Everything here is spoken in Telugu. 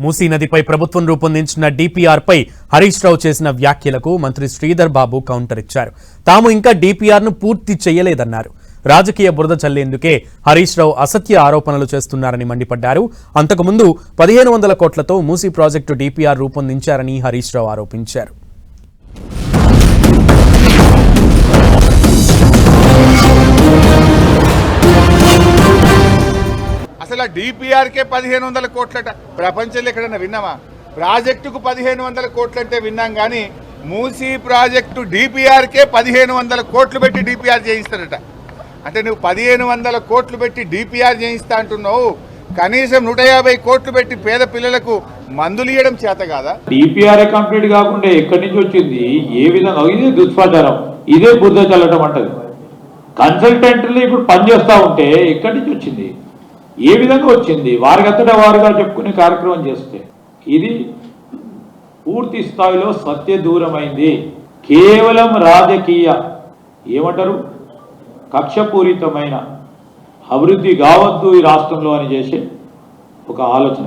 మూసీ నదిపై ప్రభుత్వం రూపొందించిన డీపీఆర్పై హరీష్ రావు చేసిన వ్యాఖ్యలకు మంత్రి శ్రీధర్ బాబు కౌంటర్ ఇచ్చారు. తాము ఇంకా డిపిఆర్ను పూర్తి చేయలేదన్నారు. రాజకీయ బురద చల్లేందుకే హరీష్ రావు అసత్య ఆరోపణలు చేస్తున్నారని మండిపడ్డారు. అంతకుముందు పదిహేను వందల కోట్లతో మూసీ ప్రాజెక్టు డిపిఆర్ రూపొందించారని హరీష్ రావు ఆరోపించారు. వందల డిపిఆర్కే పదిహేను వందల కోట్లట. ప్రపంచంలో ఎక్కడైనా విన్నామా ప్రాజెక్టుకు పదిహేను వందల కోట్లంటే విన్నాం కానీ మూసీ ప్రాజెక్టు డిపిఆర్కే పదిహేను వందల కోట్లు పెట్టి డిపిఆర్ చేయిస్తారట. అంటే నువ్వు పదిహేను వందల కోట్లు పెట్టి డిపిఆర్ చేయిస్తా అంటున్నావు. కనీసం నూట యాభై కోట్లు పెట్టి పేద పిల్లలకు మందులు ఇవ్వడం చేత కాదా? డిపిఆర్ కంప్లీట్ కాకుండా ఎక్కడి నుంచి వచ్చింది? ఏ విధంగా? ఇదే దుష్ప్రచారం. ఇదే బుద్ధ చల్లటం అంటది. కన్సల్టెంట్లు ఇప్పుడు పనిచేస్తూ ఉంటే ఎక్కడి నుంచి వచ్చింది? ఏ విధంగా వచ్చింది? వారికంతటా వారుగా చెప్పుకునే కార్యక్రమం చేస్తే ఇది పూర్తి స్థాయిలో సత్య దూరమైంది. కేవలం రాజకీయ ఏమంటారు? కక్షపూరితమైన అభివృద్ధి కావద్దు ఈ రాష్ట్రంలో అని చేసే ఒక ఆలోచన.